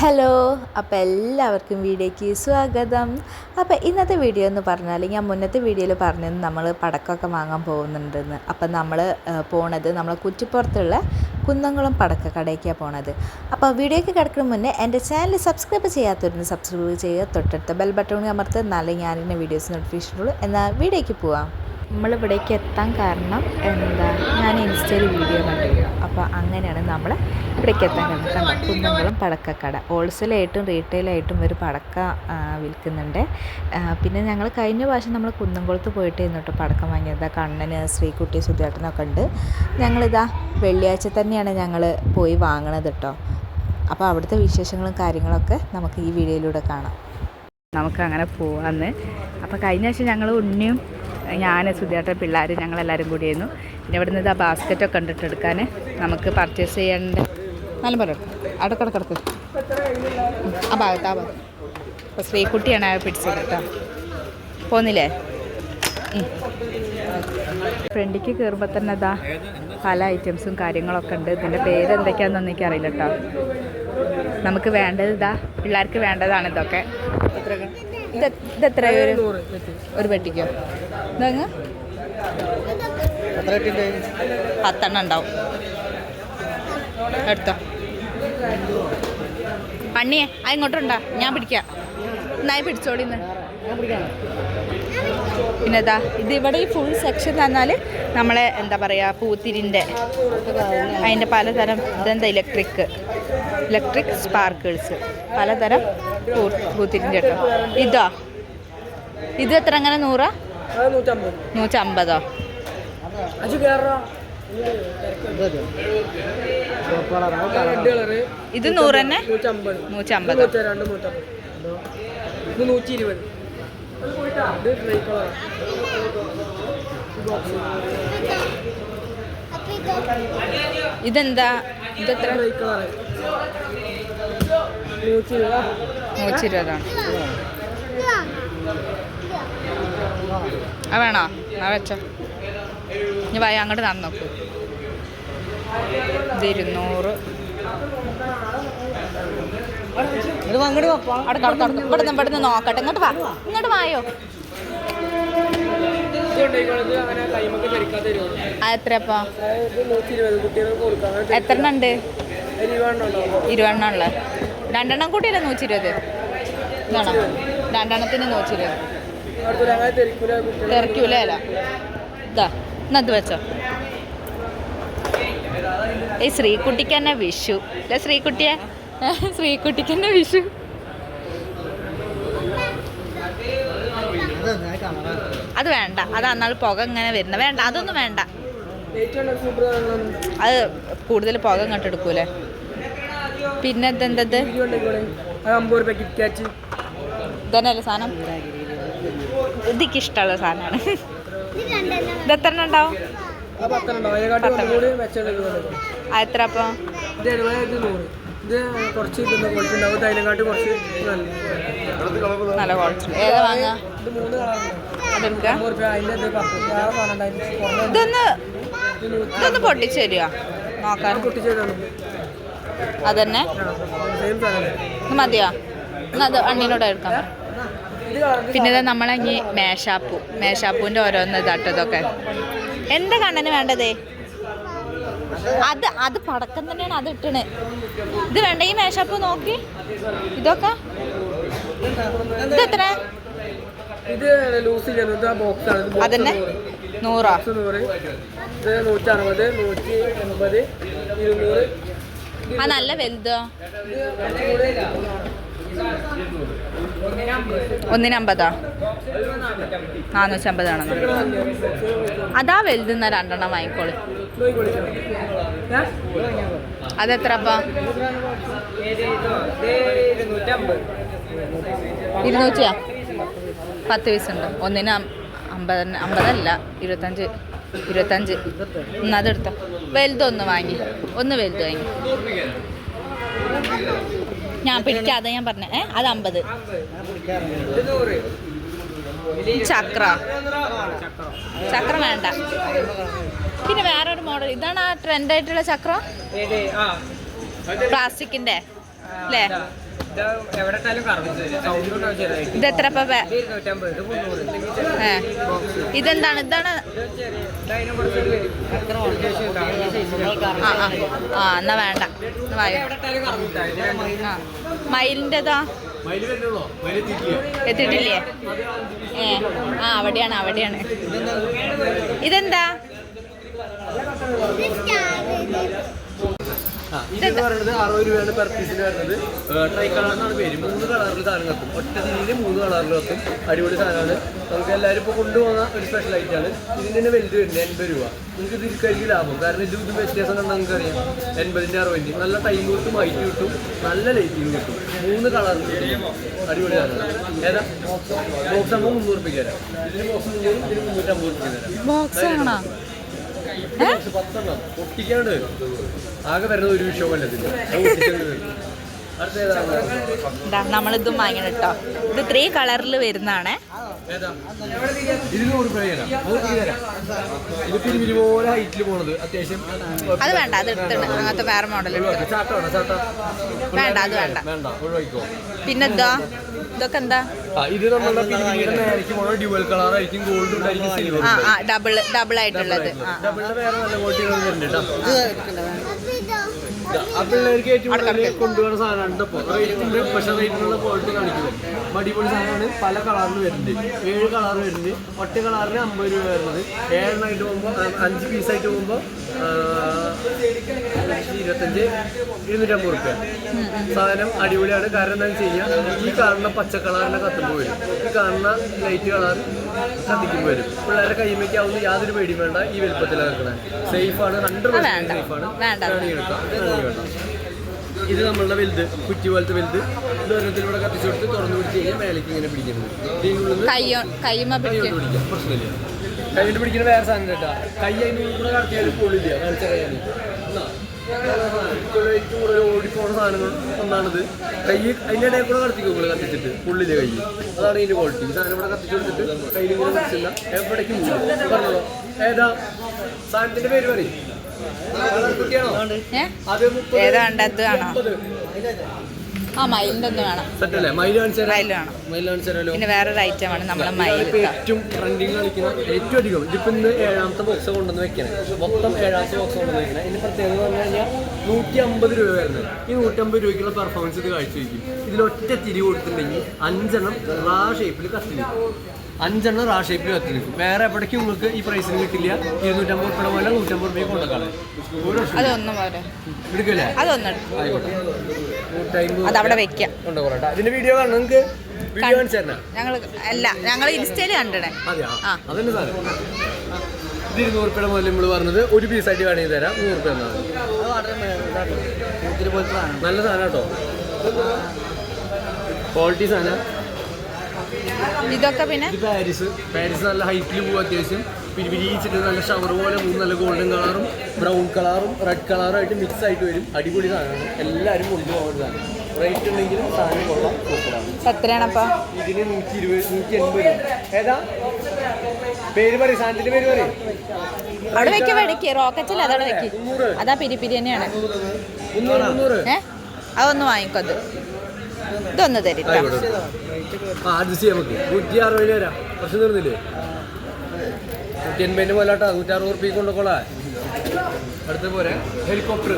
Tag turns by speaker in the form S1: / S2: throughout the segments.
S1: Hello അപ്പോൾ എല്ലാവർക്കും വീഡിയോയ്ക്ക് സ്വാഗതം. അപ്പോൾ ഇന്നത്തെ വീഡിയോ എന്ന് പറഞ്ഞാൽ ഞാൻ മുന്നത്തെ വീഡിയോയിൽ പറഞ്ഞത് നമ്മൾ പടക്കമൊക്കെ വാങ്ങാൻ പോകുന്നുണ്ടെന്ന്. അപ്പോൾ നമ്മൾ പോണത് നമ്മളെ കുറ്റിപ്പുറത്തുള്ള കുന്നംകുളം പടക്ക കടയ്ക്കാണ് പോണത്. അപ്പോൾ വീഡിയോയ്ക്ക് കിടക്കുന്ന മുന്നേ എന്റെ ചാനൽ സബ്സ്ക്രൈബ് ചെയ്യാത്തവരുന്ന് സബ്സ്ക്രൈബ് ചെയ്യുക. തൊട്ടടുത്ത ബെൽ ബട്ടൺ അമർത്ത് എന്നാലേ ഞാനിന്റെ വീഡിയോസ് നോട്ടിഫിക്കേഷൻ ഉള്ളൂ എന്നാൽ വീഡിയോയ്ക്ക് പോവാം. നമ്മളിവിടേക്ക് എത്താൻ കാരണം എന്താ? ഞാൻ ഇൻസ്റ്റയിൽ വീഡിയോ കണ്ടിരുന്നു. അപ്പോൾ അങ്ങനെയാണ് നമ്മൾ ഇവിടേക്ക് എത്താൻ കാരണം. കണ്ടോ? കുന്നംകുളം പടക്കക്കട. ഹോൾസെയിലായിട്ടും റീറ്റെയിലായിട്ടും ഒരു പടക്ക വിൽക്കുന്നുണ്ട്. പിന്നെ ഞങ്ങൾ കഴിഞ്ഞ പ്രാവശ്യം നമ്മൾ കുന്നംകുളത്ത് പോയിട്ട് ഇന്നിട്ട് പടക്കം വാങ്ങിയത്. കണ്ണന് ശ്രീകുട്ടി സുധേട്ടനൊക്കെ ഉണ്ട്. ഞങ്ങളിതാ വെള്ളിയാഴ്ച തന്നെയാണ് ഞങ്ങൾ പോയി വാങ്ങണത് കേട്ടോ അപ്പോൾ അവിടുത്തെ വിശേഷങ്ങളും കാര്യങ്ങളൊക്കെ നമുക്ക് ഈ വീഡിയോയിലൂടെ കാണാം. നമുക്ക് അങ്ങനെ പോവാന്ന്. അപ്പോൾ കഴിഞ്ഞ ആഴ്ച ഞങ്ങൾ ഉണ്ണിയും ഞാൻ സുധിയേട്ടൻ പിള്ളേർ ഞങ്ങളെല്ലാവരും കൂടിയായിരുന്നു പിന്നെ ഇവിടുന്ന് ആ ബാസ്ക്കറ്റൊക്കെ കണ്ടിട്ട് എടുക്കാൻ നമുക്ക് പർച്ചേസ് ചെയ്യേണ്ട നല്ല പോലെ അടക്കടക്കിടക്ക്. കിടക്കിടക്ക് ആ ഭാഗത്ത് ആ ഭാഗത്ത്. അപ്പോൾ ശ്രീകുട്ടിയാണ് പിടിച്ചത് കേട്ടോ. പോന്നില്ലേ? ഫ്രണ്ടിക്ക് കയറുമ്പോൾ തന്നെ ഇതാ പല ഐറ്റംസും കാര്യങ്ങളൊക്കെ ഉണ്ട്. ഇതിന്റെ പേര് എന്തൊക്കെയാണെന്നൊന്നും എനിക്കറിയില്ല കേട്ടോ. നമുക്ക് വേണ്ടത് ഇതാ പിള്ളേർക്ക് വേണ്ടതാണ് ഇതൊക്കെ. ഇത് ഇതെത്ര ഒരു ഒരു പെട്ടിക്കോ? ഇതങ്ങ്? പത്തെണ്ണം ഉണ്ടാവും. എടുത്തോ. പണ്ണിയെ ആ ഇങ്ങോട്ടുണ്ടാ ഞാൻ പിടിക്കാം. നായി പിടിച്ചോളിന്ന് പിന്നെ ഇതാ ഇത് ഇവിടെ ഈ ഫുൾ സെക്ഷൻ തന്നാൽ നമ്മളെ എന്താ പറയുക പൂത്തിരിന്റെ അതിന്റെ പലതരം ഇതെന്താ ഇലക്ട്രിക് ഇലക്ട്രിക് സ്പാർക്കിൾസ്. പലതരം പൂത്തിരിഞ്ഞ് കേട്ടോ ഇതോ. ഇത് എത്ര അങ്ങനെ നൂറാ?
S2: നൂറ്റമ്പത്?
S1: ഇത് നൂറ് തന്നെ
S2: നൂറ്റമ്പത്? നൂറ്റി ഇരുപത്
S1: ഇതെന്താ? ഇതെത്ര?
S2: നൂറ്റി ഇരുപത്
S1: നൂറ്റി ഇരുപതാണ് ആ വേണോ? ആ വെച്ചോ. ഇനി വായ അങ്ങോട്ട് തന്നു നോക്കൂ. ഇത് ഇരുന്നൂറ്. ഇവിടെ ഇവിടുന്ന് ഇവിടുന്ന് നോക്കട്ടെ. ഇങ്ങോട്ട് വാ. ഇങ്ങോട്ട് വായോ.
S2: അങ്ങനെ
S1: എത്ര എണ്ണം ഉണ്ട്?
S2: ഇരുപതെണ്ണം
S1: ഉള്ള. രണ്ടെണ്ണം കൂട്ടിയല്ലേ നൂറ്റി ഇരുപത് ഇതാണോ? രണ്ടെണ്ണത്തിന് നൂറ്റി ഇരുപത് തിരക്കൂലേ അല്ല. ഇതാ എന്നാ ഇത് വെച്ചോ. ഏയ് ശ്രീകുട്ടിക്ക് തന്നെ വിഷു. അല്ലേ ശ്രീകുട്ടിയെ? ശ്രീകുട്ടിക്ക് തന്നെ വിഷു അത് വേണ്ട. അത് അന്നാൾ പുക ഇങ്ങനെ വരുന്നത് വേണ്ട അതൊന്നും വേണ്ട. അത് കൂടുതൽ പുക ഇങ്ങോട്ട് എടുക്കൂലേ? പിന്നെ ഇതെന്തത്? ഇതന്നെയല്ലേ സാധനം? ഇതിക്ക് ഇഷ്ടമുള്ള സാധനമാണ്. ഇത് എത്ര ഉണ്ടാവും? എത്ര അപ്പം?
S2: കുറച്ച് കുറച്ച് നല്ല
S1: ക്വാളിറ്റി ഏതാ വാങ്ങുക? ഇതൊന്ന് ഇതൊന്ന് പൊട്ടിച്ചു തരുമോ നോക്കാൻ അതന്നെ? മതിയോ? എന്നാ അത് അണ്ണിനോട് എടുക്കാം. പിന്നെ ഇത് നമ്മളെ ഇനി മേശാപ്പു മേശാപ്പൂന്റെ ഓരോന്ന് ഇതാട്ടോ ഇതൊക്കെ. എന്താ കണ്ണന് വേണ്ടതേ? അത് അത് പടക്കം തന്നെയാണ് അത് ഇട്ടണ്. ഇത് വേണ്ട ഈ മേശാപ്പു നോക്കി. ഇതൊക്കെ? ഇത് എത്ര
S2: ഇത് ലൂസ് ആ ബോക്സ് ആണ്.
S1: അതന്നെ?
S2: നൂറ്.
S1: നൂറോ?
S2: ഇത് നൂറ്റി അറുപത് നൂറ്റി എൺപത് ഇരുന്നൂറ്.
S1: ആ നല്ല വലുതോ. ഒന്നിനമ്പതാ നാനൂറ്റമ്പതാണെന്ന്. അതാ വലുതെന്ന രണ്ടെണ്ണം വാങ്ങിക്കോളി? അതെത്ര അപ്പം? ഇരുന്നൂറ്റിയാ? പത്ത് പീസ് ഉണ്ട് ഒന്നിന് അമ്പത് അമ്പതല്ല ഇരുപത്തഞ്ച് ഇരുപത്തഞ്ച്. എന്നാ അതെടുത്തോ. വലുതൊന്ന് വാങ്ങി. ഒന്ന് വലുത് വാങ്ങി. ഞാൻ പിടിക്കാതെ ഞാൻ പറഞ്ഞ. ഏ അത് അമ്പത്. ചക്ര. ചക്ര വേണ്ട. പിന്നെ വേറൊരു മോഡൽ. ഇതാണ് ആ ട്രെൻഡായിട്ടുള്ള ചക്രം? പ്ലാസ്റ്റിക്കിന്റെ. അല്ലേ? ഇതെന്താണ്? ഇതാണ്? ആ എന്നാ വേണ്ട. മയിലിന്റെതാ? എത്തിയിട്ടില്ലേ? ഏ. ആ അവിടെയാണ് അവിടെയാണ്. ഇതെന്താ?
S3: ആ, ഇത് പറയുന്നത് അറുപത് രൂപയാണ് പെർ പീസിന് വരുന്നത്. ട്രൈ കളർ പേര്. മൂന്ന് കളറിൽ സാധനം കത്തും. ഒറ്റ രീതിയിൽ മൂന്ന് കളറിൽ കത്തും. അടിപൊളി സാധനമാണ്. നമുക്ക് എല്ലാവരും ഇപ്പോൾ കൊണ്ടുപോകുന്ന ഒരു സ്പെഷ്യൽ ആയിട്ടാണ് ഇതിന് തന്നെ വലുത് വരുന്നത് എൺപത് രൂപ. നിങ്ങൾക്ക് കഴിക്കും ലാഭം. കാരണം ഇത് ഇതും വ്യത്യാസം കണ്ടാൽ നിങ്ങൾക്ക് അറിയാം എൺപതിന്റെ അറുപതിന്റെ നല്ല ടൈം കിട്ടും ഹൈറ്റ് കിട്ടും നല്ല ലൈറ്റിംഗ് കിട്ടും. മൂന്ന് കളറിൽ അടിപൊളി സാധനം. ഏതാ? ബോക്സ് ആകുമ്പോൾ മുന്നൂറ് രൂപയ്ക്ക് തരാം. ഇതിന് ബോക്സ് മുന്നൂറ് ഇതിന് മുന്നൂറ്റമ്പത് രൂപയ്ക്ക് തരാം
S1: ബോക്സ് ആണോ
S3: ബോക്സ് പത്തെണ്ണം ഒട്ടിക്കാണ്ട് ആകെ വരുന്നത് ഒരു വിഷയം
S1: ഇതാ നമ്മളിതും വാങ്ങണം കേട്ടോ ഇത് ത്രീ കളറിൽ വരുന്നതാണേ.
S3: ഇരുന്നൂറ് ഇതിപ്പോ ഹൈറ്റിൽ പോണത് അത്യാവശ്യം
S1: അത് വേണ്ട അത് എടുത്തിട്ട് അങ്ങനത്തെ വേറെ മോഡൽ വേണ്ട, അത് വേണ്ട.
S3: വേണ്ട ഒഴിവായിക്കോ
S1: പിന്നെ എന്താ ഇതൊക്കെ എന്താ?
S3: ഇത് നമ്മളുടെ ഡ്യുവൽ കളർ ആയിരിക്കും. ഗോൾഡ് ഉണ്ടായിരിക്കും
S1: ഡബിൾ ഡബിൾ ആയിട്ടുള്ളത്.
S3: ഡബിളിന്റെ വേറെ നല്ല ക്വാളിറ്റികൾ വരുന്നുണ്ട് കേട്ടോ. ആ പിള്ളേർക്ക് ഏറ്റവും കൂടുതൽ കൊണ്ടുപോകുന്ന സാധനമാണ് ഇപ്പോൾ റേറ്റ് ഉണ്ട് പക്ഷെ റേറ്റിനുള്ള ക്വാളിറ്റി കാണിക്കുന്നത്. അടിപൊളി സാധനമാണ്. പല കളറിന് വരുന്നുണ്ട്. ഏഴ് കളർ വരുന്നുണ്ട്. ഒറ്റ കളറിന് അമ്പത് രൂപ വരുന്നത്. ഏഴെണ്ണമായിട്ട് പോകുമ്പോൾ അഞ്ച് പീസായിട്ട് പോകുമ്പോൾ ഇരുപത്തഞ്ച് ഇരുന്നൂറ്റമ്പത് റുപ്യ സാധനം അടിപൊളിയാണ്. കാരണം എന്താണെന്ന് വെച്ച് കഴിഞ്ഞാൽ ഈ കാണുന്ന പച്ച കളറിനെ കത്തുമ്പോൾ വരും. ഈ കാണുന്ന ലൈറ്റ് കളർ കത്തിക്കുമ്പോൾ വരും. പിള്ളേരെ കൈമയ്ക്കാവുന്ന യാതൊരു പേടിയും വേണ്ട. ഈ വലുപ്പത്തിലാണ് നിൽക്കുന്നത് സേഫാണ് ഹൺഡ്രഡ്. പെർസെന്റ് സേഫാണ്
S1: വേണ്ട.
S3: എടുക്കാം. വേണ്ട ഇത് നമ്മളുടെ വലുത് കുറ്റി പോലത്തെ വലുത്. ഇത് ഇവിടെ കത്തിച്ചു കൊടുത്ത് തുറന്നു പിടിച്ച് കഴിഞ്ഞാൽ മേലേക്ക് ഇങ്ങനെ പിടിക്കുന്നത്
S1: പിടിക്കും.
S3: പ്രശ്നമില്ല. കൈ കൊണ്ട് പിടിക്കുന്ന വേറെ സാധനം കേട്ടാ. കൈ അതിന് കൂടെ കടത്തിയാലും പൊള്ളില്ല കാണിച്ചറിയാൻ സാധനങ്ങൾ ഒന്നാണിത്. കൈ അതിന്റെ ഇടയിൽ കൂടെ കത്തിക്കും നിങ്ങൾ കത്തിച്ചിട്ട്. ഉള്ളിലെ കൈ. അതാണ് ഇതിന്റെ ക്വാളിറ്റി ഈ സാധനം ഇവിടെ കത്തിച്ചു കൊടുത്തിട്ട് കയ്യിൽ കൂടെ കത്തിച്ചില്ല എവിടേക്കും പറഞ്ഞോളൂ. ഏതാ? സാധനത്തിന്റെ പേര് പറയും. അത് മുപ്പത്.
S1: ആ ഒന്ന് വേണം.
S3: സെറ്റല്ലേ?
S1: മയിൽ വേണം. പിന്നെ വേറൊരു ഐറ്റം ആണ് നമ്മളെ മയിൽ
S3: ഇപ്പൊ ഏറ്റവും ട്രെൻഡിങ് കളിക്കുന്ന ഏറ്റവും അധികം ഇതിപ്പോ ഇന്ന് ഏഴാമത്തെ ബോക്സ് കൊണ്ടുവന്ന് വെക്കണേ. മൊത്തം ഏഴാമത്തെ ബോക്സ് കൊണ്ടുവന്ന് വെക്കണേ. ഇതിന്റെ പ്രത്യേകത എന്ന് പറഞ്ഞു കഴിഞ്ഞാൽ നൂറ്റി അമ്പത് രൂപ വരുന്നത്. ഈ നൂറ്റമ്പത് രൂപയ്ക്കുള്ള പെർഫോമൻസ് ഇത് കാഴ്ചവെക്കും. ഇതിൽ ഒറ്റ തിരി കൊടുത്തിട്ടുണ്ടെങ്കിൽ അഞ്ചെണ്ണം റാ ഷേപ്പിൽ കത്തി നിൽക്കും അഞ്ചെണ്ണം റാ ഷേപ്പിൽ നിൽക്കും വേറെ എവിടേക്കും നിങ്ങൾക്ക് ഈ പ്രൈസിന് കിട്ടില്ല. ഇരുന്നൂറ്റമ്പത് രൂപ പോലെ നൂറ്റമ്പത് രൂപയ്ക്ക് കൊണ്ടുവെക്കാളെ ഒരു എടുക്കല്ലേ?
S1: അതവിടെ വെക്കാം.
S3: കൊണ്ടുപോകട്ടെ വീഡിയോ കാണണം നിങ്ങൾക്ക്? വീഡിയോ കാണിച്ചു തരണം.
S1: ഞങ്ങൾ അല്ല ഞങ്ങൾ ഇൻസ്റ്റയിൽ കണ്ടിടേ
S3: അതെയാ?
S1: ആ.
S3: അതന്നെ സാധനം. ഇത് ഇരുന്നൂറ് രൂപയുടെ മുതൽ നമ്മൾ പറഞ്ഞത് ഒരു പീസായിട്ട് വേണമെങ്കിൽ തരാം. നൂറ് രൂപ എന്നാണ്. നല്ല സാധനം കേട്ടോ. ക്വാളിറ്റി സാധനം.
S1: ഇതൊക്കെ പിന്നെ?
S3: പാരീസ്. പാരീസ് നല്ല ഹൈറ്റിൽ പോകും അത്യാവശ്യം. വിരിയിച്ചിട്ട് നല്ല ഷവർ പോലെ പോകും നല്ല ഗോൾഡൻ കളറും ബ്രൗൺ കളറും റെഡ് കളറും ആയിട്ട് മിക്സ് ആയിട്ട് വരും. അടിപൊളി സാധനമാണ്. എല്ലാവരും കൊണ്ടുപോകുന്നതാണ് റേറ്റ് ഉണ്ടെങ്കിലും സാധനം കൊള്ളാം സൂപ്പറാണ്.
S1: എത്രയാണപ്പാ?
S3: ഇതിന് നൂറ്റി ഇരുപത് നൂറ്റി എൺപത് ഏതാ? പേര് പറയും സാധനത്തിന്റെ പേര് പറയും.
S1: അവിടെ വെക്ക വെടിക്ക് റോക്കറ്റിൽ അതവിടെ വെക്ക്. അതാ പിരി പിരി തന്നെയാണ്. അതൊന്ന് വാങ്ങിക്കോ അത്. ഇതൊന്ന് തരിട്ടോ.
S3: നൂറ്റി അറുപതിന് തരാം പ്രശ്നം തീർന്നില്ലേ? നൂറ്റി എൺപതിന്റെ പോലാട്ടാ നൂറ്റി റുപ്യ കൊണ്ടുപോളാ അടുത്ത പോരെ. ഹെലികോപ്റ്റർ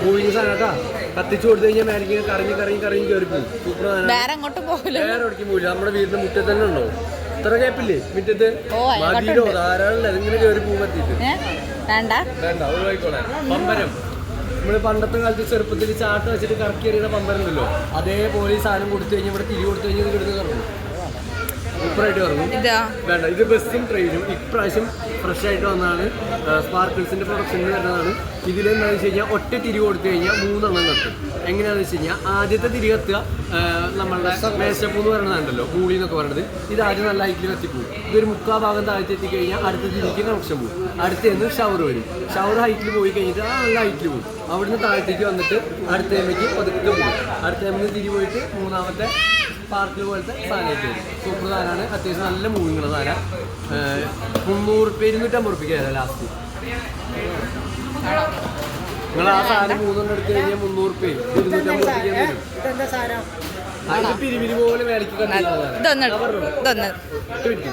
S3: മൂവിങ് സാധനം കേട്ടാ. കത്തിച്ചു കൊടുത്തു കഴിഞ്ഞാൽ മേലേക്ക് കറങ്ങി കറങ്ങി കറങ്ങി കയറി പോകും സൂപ്പർ സാധനം.
S1: വേറെ അങ്ങോട്ട് പോകില്ല
S3: വേറെ നമ്മുടെ വീടിന്റെ മുറ്റത്ത് തന്നെ ഉണ്ടോ? ഇത്ര ഗ്യാപ്പില്ലേ? മുറ്റത്ത്. മതിയിലോ ധാരാളം കയറി പോകും
S1: വേണ്ട.
S3: വേണ്ട ഒഴിവായിക്കോളെ പമ്പരം. നമ്മൾ പണ്ടത്തെ കാലത്ത് ചെറുപ്പത്തിൽ ചാട്ട വെച്ചിട്ട് കറക്കി എറിയുന്ന പമ്പരുണ്ടല്ലോ അതേപോലെ ഈ സാധനം കൊടുത്തു കഴിഞ്ഞാൽ ഇവിടെ തിരി കൊടുത്തു കഴിഞ്ഞാൽ ഇത് കിടന്ന് കറങ്ങും. സൂപ്പറായിട്ട് കറങ്ങും
S1: ഇതാ.
S3: വേണ്ട ഇത് ബസ്സും ട്രെയിനും ഇപ്രാവശ്യം ഫ്രഷ് ആയിട്ട് വന്നതാണ്. സ്പാർക്കിൾസിന്റെ പ്രൊഡക്ഷൻ വരുന്നതാണ്. ഇതിലെന്താണെന്ന് വെച്ച് കഴിഞ്ഞാൽ ഒറ്റ തിരി കൊടുത്തു കഴിഞ്ഞാൽ മൂന്നെണ്ണം കത്തും എങ്ങനെയാണെന്ന് വെച്ച് കഴിഞ്ഞാൽ ആദ്യത്തെ തിരി കത്തുക നമ്മളുടെ മേശപ്പൂ എന്ന് പറയുന്നതുണ്ടല്ലോ മൂളി എന്നൊക്കെ പറയുന്നത്. ഇത് ആദ്യം നല്ല ഹൈറ്റിൽ കത്തിപ്പോവും. ഇതൊരു മുക്കാ ഭാഗം താഴ്ത്തി എത്തിക്കഴിഞ്ഞാൽ അടുത്ത തിരിക്ക് കണക്ഷൻ പോകും അടുത്തേന്ന് ഷവർ വരും. ഷവർ ഹൈറ്റിൽ പോയി കഴിഞ്ഞിട്ട് ആ നല്ല ഹൈറ്റിൽ പോകും അവിടുന്ന് താഴത്തേക്ക് വന്നിട്ട് അടുത്ത എമ്മയ്ക്ക് പതുക്കെ പോകും അടുത്ത എമ്മിന് തിരി പോയിട്ട് മൂന്നാമത്തെ പാർക്കിൽ പോലത്തെ സാധനമായിട്ട് വരും. സൂപ്പർ സാധനമാണ്. അത്യാവശ്യം നല്ല മൂവിങ്ങുള്ള സാധനം. മുന്നൂറ് റുപ്യ ഇരുന്നൂറ്റമ്പത് റുപ്യക്കായിരുന്നു ലാസ്റ്റ് നിങ്ങൾ ആ സാധനം മൂന്നെണ്ണം എടുത്തു കഴിഞ്ഞാൽ മുന്നൂറ് രൂപ ഇരുന്നൂറ്റമ്പത് അതിന് പിരിവിരി പോലെ മേലേക്ക്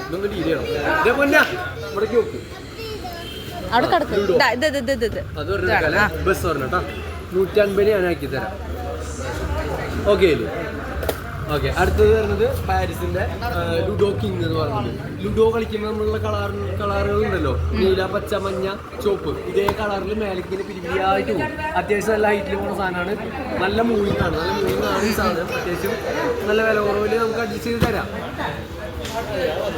S1: ഇതൊന്ന്
S3: ഇതേ പൊന്നാ. നോക്ക്
S1: അവിടെ കിടക്കും.
S3: അത് ബസ് പറഞ്ഞു കേട്ടോ നൂറ്റൻപത് ഞാൻ ആക്കി തരാം ഓക്കെ ഓക്കെ അടുത്തത് വരുന്നത് പാരീസിന്റെ ലുഡോ കിങ് എന്ന് പറയുന്നത്. ലുഡോ കളിക്കുമ്പോൾ നമ്മളുള്ള കളർ കളറുകൾ ഉണ്ടല്ലോ നീല പച്ച മഞ്ഞ ചുവപ്പ്. ഇതേ കളറിൽ മേലക്കിന് പിരിവിയായിട്ട് പോകും. അത്യാവശ്യം നല്ല ഹൈറ്റിൽ പോകുന്ന സാധനമാണ്. നല്ല മൂവിങ് ആണ്. നല്ല മൂവിങ് ആണ് ഈ സാധനം. അത്യാവശ്യം നല്ല വില കുറവിൽ നമുക്ക് അഡ്ജസ്റ്റ് ചെയ്ത് തരാം.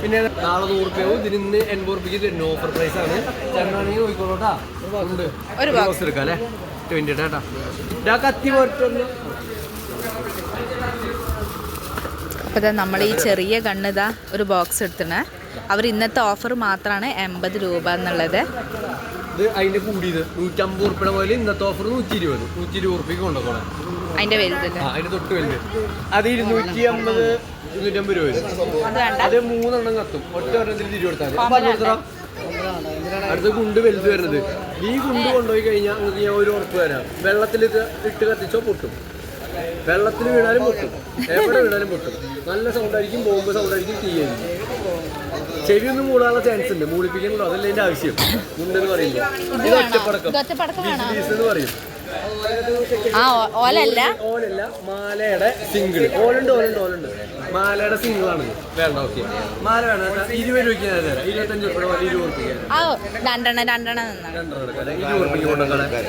S3: പിന്നെ നാളെ നൂറ് രൂപയാവും ഇതിന് ഇന്ന് എൺപത് റുപ്യക്ക് തരുന്നു. ഓഫർ പ്രൈസ് ആണ്. ചേട്ടനാണെങ്കിൽ നോക്കിക്കോളൂട്ടാ ഉണ്ട്.
S1: ഒരു
S3: ബോക്സ് എടുക്കാം അല്ലേ? ട്വന്റി കേട്ടാ. കത്തി പോയിട്ടൊന്ന്
S1: അപ്പോൾ ഇതാ നമ്മൾ ഈ ചെറിയ കണ്ണിതാ ഒരു ബോക്സ് എടുത്തിണേ. അവർ ഇന്നത്തെ ഓഫർ മാത്രമാണ് എൺപത് രൂപ എന്നുള്ളത്.
S3: അതിന്റെ കൂടിയത് നൂറ്റമ്പത് ഉറുപ്പിയുടെ പോലെ ഇന്നത്തെ ഓഫർ നൂറ്റി ഇരുപത് നൂറ്റി ഇരുപത് ഉറുപ്പിക്ക് കൊണ്ടുപോകണം
S1: അതിന്റെ
S3: വലുത് അതിന്റെ തൊട്ട് വലുത്. അത് ഇരുന്നൂറ്റി അമ്പത് ഇരുന്നൂറ്റമ്പത് രൂപ
S1: അത്
S3: മൂന്നെണ്ണം കത്തും. ഒറ്റ ഒരെണ്ണത്തിൽ തിരി കൊടുത്താൽ മതി. പറഞ്ഞു അടുത്ത കുണ്ട് വലുത് വരുന്നത്. ഈ കുണ്ട് കൊണ്ടുപോയി കഴിഞ്ഞാൽ ഞാൻ ഒരു ഉറപ്പ് തരാം. വെള്ളത്തിൽ ഇട്ട് കത്തിച്ചോ പൊട്ടും. വെള്ളത്തിൽ വീണാലും പൊട്ടും. എവിടെ വീണാലും പൊട്ടും. നല്ല സൗണ്ട് ആയിരിക്കും ബോംബ് സൗണ്ട് ആയിരിക്കും തീയായിരിക്കും ചെവി ഒന്നും മൂടാനുള്ള ചാൻസ് ഉണ്ട്. മൂളിപ്പിക്കണല്ലോ അതല്ല അതിന്റെ ആവശ്യം. ഉണ്ടെന്ന് പറയുമ്പോൾ ഇത് ഒറ്റപ്പടക്കം. എന്ന് പറയും.
S1: ആ ഓലല്ല?
S3: ഓലല്ല മാലയുടെ സിംഗിൾ ഓലുണ്ട് ഓലുണ്ട് ഓലുണ്ട്. മാലയുടെ സിംഗിൾ ആണ്. വേണ്ട ഓക്കെ മാല വേണ്ട. ഇരുപത് രൂപയ്ക്ക് ഞാൻ തരാം. ഇരുപത്തഞ്ച് രൂപ പോലെ ഇരുപത് ഉറുപ്പിക.
S1: ആ രണ്ടെണ്ണം രണ്ടെണ്ണം നിന്നാണ്
S3: ഇരുപത് ഉറുപ്പിക കൊണ്ടുവന്നോളെ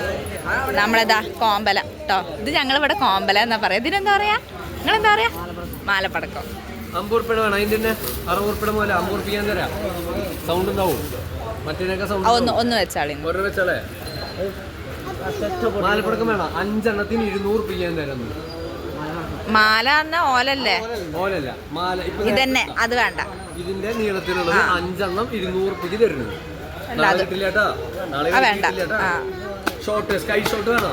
S1: നമ്മളിതാ കോമ്പല. കേട്ടോ ഇത് ഞങ്ങളിവിടെ കോമ്പല എന്നാ പറയാ. ഇതിനെന്താ പറയാ? നിങ്ങളെന്താ പറയാ? മാലപ്പടക്കം.
S3: അമ്പൂർപ്പിട ഉറുപ്പിയുടെ വേണം. അതിന്റെ തന്നെ അറുപൂർപ്പിട ഉറുപ്പിയുടെ പോലെ അമ്പൂർപ്പിക്കാൻ ഉറുപ്പിക ഞാൻ തരാം. സൗണ്ട് ഉണ്ടാവും. മറ്റേനൊക്കെ സൗണ്ട്
S1: ഒന്ന് ഒന്ന് വെച്ചാളി.
S3: ഒരെണ്ണം വെച്ചാലേ മാലപ്പടക്കം വേണം? അഞ്ചെണ്ണത്തിന് ഇരുന്നൂറ് ഉറുപ്പിക ഞാൻ തരാം
S1: മാല പറഞ്ഞ ഓലല്ലേ?
S3: ഓലല്ല. മാല
S1: ഇതന്നെ അത് വേണ്ട.
S3: ഇതിന്റെ നീളത്തിലുള്ളത് അഞ്ചെണ്ണം ഇരുന്നൂറ് തരുന്നു നാളെ
S1: ആ,
S3: ഷോർട്ട് സ്കൈ ഷോർട്ട് വേണോ?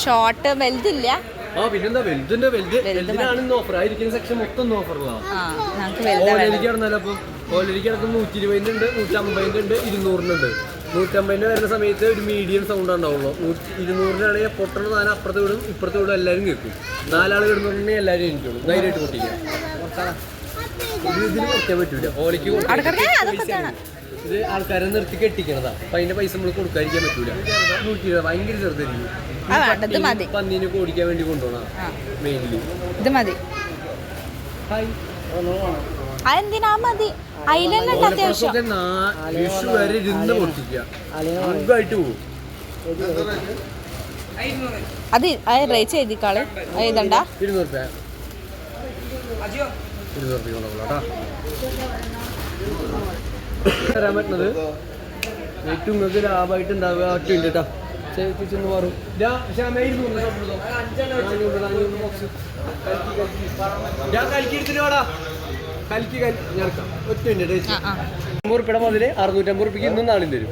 S1: ഷോർട്ട് വലുതില്ല.
S3: ആ പിന്നെന്താ? വലുതിന്റെ വലുത്. വലുതിനാണ് ഇന്ന് ഓഫർ ആയിരിക്കുന്ന സെക്ഷൻ മൊത്തം ഇന്ന് ഓഫറുള്ള
S1: ആ ഞങ്ങൾക്ക് വലുതാ വേണം
S3: ഓലരിക്ക് കിടന്നാലോ അപ്പം ഓലരിക്ക് കിടക്കുന്ന നൂറ്റി അമ്പതിന്റെ ഉണ്ട് ഉണ്ട്. ഇരുന്നൂറിന്റെ ഉണ്ട് നൂറ്റമ്പതിന്റെ വരുന്ന സമയത്ത് ഒരു മീഡിയം സൗണ്ട് ഉണ്ടാവുള്ളൂ. നൂറ്റി ഇരുന്നൂറിനാണെങ്കിൽ പൊട്ടണ സാധനം അപ്പുറത്ത് വിടും ഇപ്പുറത്ത് വിടും എല്ലാവരും കേൾക്കും. നാലാൾ കിടന്നുണ്ടെങ്കിൽ എല്ലാവരും എനിക്കുള്ളൂ ധൈര്യമായിട്ട് പൊട്ടിക്കാം ഇത് ഇതിന് കുറയ്ക്കാൻ പറ്റൂല. ഓലയ്ക്ക്. ഇത് ആൾക്കാരെ നിർത്തി കെട്ടിക്കണതാ. അപ്പൊ അതിന്റെ പൈസ നമ്മൾ കൊടുക്കാതിരിക്കാൻ പറ്റൂല. നൂറ്റി ഇരുപത് ഭയങ്കര ചെറുതായിരിക്കും.
S1: ആ, വേണ്ട, മതി.
S3: പന്നീനെ ഓടിക്കാൻ വേണ്ടി കൊണ്ടുപോകണം. മെയിൻലി
S1: ഇത് മതി. അതെന്തിനാ മതി? അതിലെന്നെ അത്യാവശ്യം.
S3: വിഷു വരെ ഇരുന്ന് പൊട്ടിക്കുക. സുഖമായിട്ട് പോകും
S1: അത് അത് റേച്ച് എഴുതിക്കാൾ. എഴുതണ്ട
S3: ഇരുന്നൂറ് തരാൻ പറ്റുന്നത് ഏറ്റവും നിങ്ങൾക്ക് ലാഭമായിട്ട് ഉണ്ടാവുക ഒറ്റ ഉണ്ട് കേട്ടോ ചേച്ചിന്ന് മാറും ഞാൻ കൽക്കി എടുത്തിട്ട് വാടാ. കൽക്കി ഞെടുക്കാം ഒറ്റ
S1: ആ
S3: അമ്പത് റുപ്യയുടെ മുതൽ അറുന്നൂറ്റമ്പത് റുപ്യക്ക് ഇന്നും തരും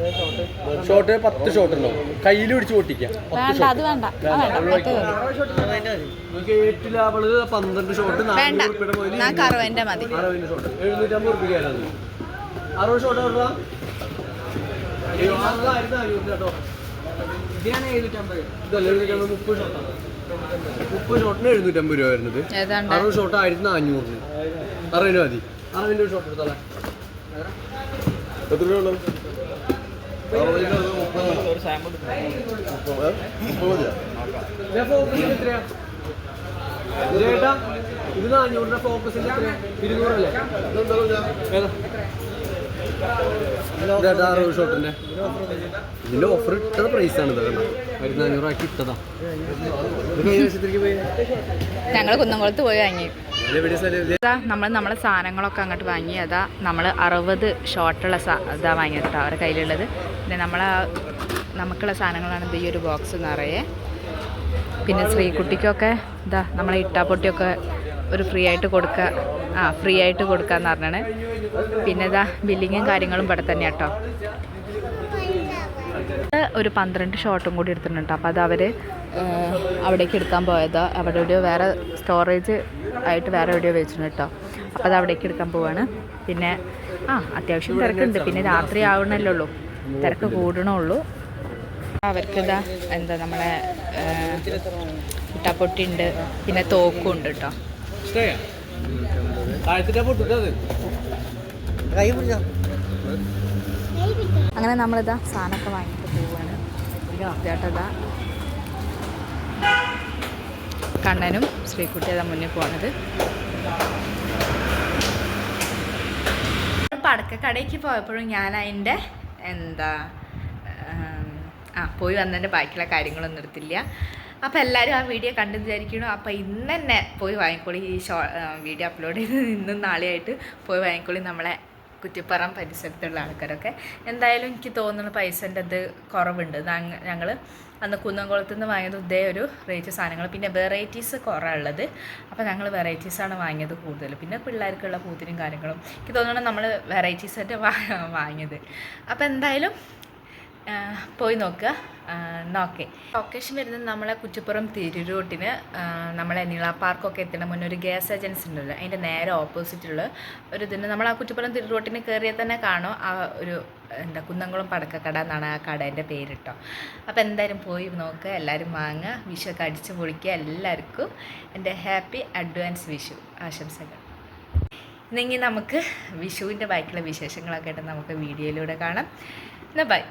S3: ഷോട്ട് പത്ത് ഷോട്ട് ഉണ്ടാവും. കയ്യിൽ പിടിച്ച് പൊട്ടിക്കാം.
S1: വേണ്ട അത് വേണ്ട
S3: പന്ത്രണ്ട് ഷോട്ട്
S1: വേണ്ട മതി.
S3: ഷോട്ട് എഴുന്നൂറ്റമ്പത് റുപ്യ കയറാത് അറുപത് ഷോട്ട് എവിടാ അയ്യോ അതായിരുന്നു അഞ്ഞൂറ് കേട്ടോ.
S2: ഇതിനാണ് എഴുന്നൂറ്റമ്പത്.
S3: ഇതല്ല എഴുന്നൂറ്റമ്പത്? മുപ്പത് ഷോട്ടാണ് മുപ്പത് ഷോട്ടിന് എഴുന്നൂറ്റമ്പത് രൂപ വരുന്നത്.
S1: ഏതാണ്ട്?
S3: അറുപത് ഷോട്ട് ആയിരത്തി നാനൂറിന്. അറുപതിന് മതി. അറുപത് രൂപ ഷോട്ട് എടുത്തോളാം. എത്ര രൂപ ചേട്ടാ ഇത് നാനൂറിന്റെ ഇരുന്നൂറല്ലേ? ഇതാ അറുപത് ഷോട്ടിന്റെ ഇതിന്റെ ഓഫർ ഇട്ടത് പ്രൈസ് ആണ് ഇതൊക്കെ. ആയിരത്തി നാനൂറാക്കി ഇട്ടതാ. ഇത്
S1: ഞങ്ങൾ കുന്നംകുളത്ത് പോയി വാങ്ങി. നമ്മൾ നമ്മളെ സാധനങ്ങളൊക്കെ അങ്ങോട്ട് വാങ്ങി അതാ നമ്മൾ അറുപത് ഷോർട്ടുള്ള സാ ഇതാ വാങ്ങിയത് കേട്ടോ അവരുടെ കയ്യിലുള്ളത്. പിന്നെ നമ്മളെ നമുക്കുള്ള സാധനങ്ങളാണ് ഈ ഒരു ബോക്സ് നിറയെ. പിന്നെ ശ്രീകുട്ടിക്കൊക്കെ ഇതാ നമ്മളെ ഇട്ടാപ്പൊട്ടിയൊക്കെ ഒരു ഫ്രീ ആയിട്ട് കൊടുക്കുക ആ ഫ്രീ ആയിട്ട് കൊടുക്കാന്ന് പറഞ്ഞാണ്. പിന്നെ ഇതാ ബില്ലിങ്ങും കാര്യങ്ങളും ഇവിടെ തന്നെ കേട്ടോ ഒരു പന്ത്രണ്ട് ഷോട്ടും കൂടി എടുത്തിട്ടുണ്ട് അപ്പോൾ അത് അവർ അവിടേക്ക് എടുക്കാൻ പോയത്. അവിടെ എവിടെയോ വേറെ സ്റ്റോറേജ് ആയിട്ട് വേറെ എവിടെയോ വെച്ചിട്ടുണ്ട് കേട്ടോ. അപ്പോൾ അത് അവിടേക്ക് എടുക്കാൻ പോവാണ്. പിന്നെ ആ അത്യാവശ്യം തിരക്കുണ്ട്. പിന്നെ രാത്രി ആവണല്ലേ ഉള്ളൂ. തിരക്ക് കൂടണുള്ളൂ അവർക്ക് ഇതാ എന്താ നമ്മളെ കുട്ടാപ്പൊട്ടി ഉണ്ട്. പിന്നെ തോക്കും ഉണ്ട് കേട്ടോ. അങ്ങനെ നമ്മളിതാ സാധനമൊക്കെ വാങ്ങിയിട്ട് പോവുകയാണ് ചേട്ടതാ കണ്ണനും ശ്രീക്കുട്ടി അതാ മുന്നിൽ പോണത്. പടക്കക്കടയ്ക്ക് പോയപ്പോഴും ഞാൻ അതിന്റെ എന്താ ആ പോയി വന്നതിന്റെ ബാക്കിയുള്ള കാര്യങ്ങളൊന്നും എടുത്തില്ല. അപ്പോൾ എല്ലാവരും ആ വീഡിയോ കണ്ടു വിചാരിക്കണം അപ്പോൾ ഇന്ന് തന്നെ പോയി വാങ്ങിക്കോളി. ഈ ഷോ വീഡിയോ അപ്ലോഡ് ചെയ്ത് ഇന്നും നാളെയായിട്ട് പോയി വാങ്ങിക്കോളി. നമ്മളെ കുറ്റിപ്പുറം പരിസരത്തുള്ള ആൾക്കാരൊക്കെ. എന്തായാലും എനിക്ക് തോന്നുന്നു പൈസന്റെ ഇത് കുറവുണ്ട്. ഞങ്ങൾ അന്ന് കുന്നംകുളത്ത് നിന്ന് വാങ്ങിയത് ഇതേ ഒരു റേറ്റ് സാധനങ്ങൾ പിന്നെ വെറൈറ്റീസ് കുറേ ഉള്ളത്. അപ്പോൾ ഞങ്ങൾ വെറൈറ്റീസാണ് വാങ്ങിയത് കൂടുതൽ പിന്നെ പിള്ളേർക്കുള്ള പൂത്തിനും കാര്യങ്ങളും. എനിക്ക് തോന്നുന്നു നമ്മൾ വെറൈറ്റീസായിട്ട് വാങ്ങിയത്. അപ്പോൾ എന്തായാലും പോയി നോക്കുക ഓക്കെ. ലൊക്കേഷൻ വരുന്നത് നമ്മളെ കുറ്റിപ്പുറം റൂട്ടിന് നമ്മളെ നീള പാർക്കൊക്കെ എത്തണ മുന്നേ ഒരു ഗ്യാസ് ഏജൻസി ഉണ്ടല്ലോ. അതിന്റെ നേരെ ഓപ്പോസിറ്റുള്ള ഒരു ഇതിന് നമ്മൾ ആ കുറ്റിപ്പുറം റൂട്ടിന് കയറിയാൽ തന്നെ കാണും. ആ ഒരു എന്താ കുന്നംകുളം പടക്കക്കട എന്നാണ് ആ കടേന്റെ പേര് കേട്ടോ അപ്പോൾ എന്തായാലും പോയി നോക്കുക എല്ലാവരും വാങ്ങുക വിഷുവൊക്കെ അടിച്ച് പൊളിക്കുക എല്ലാവർക്കും എന്റെ ഹാപ്പി അഡ്വാൻസ് വിഷു ആശംസകൾ. ഇന്നെങ്കിൽ നമുക്ക് വിഷുവിന്റെ ബാക്കിയുള്ള വിശേഷങ്ങളൊക്കെ ആയിട്ട് നമുക്ക് വീഡിയോയിലൂടെ കാണാം. എന്നാൽ ബൈ.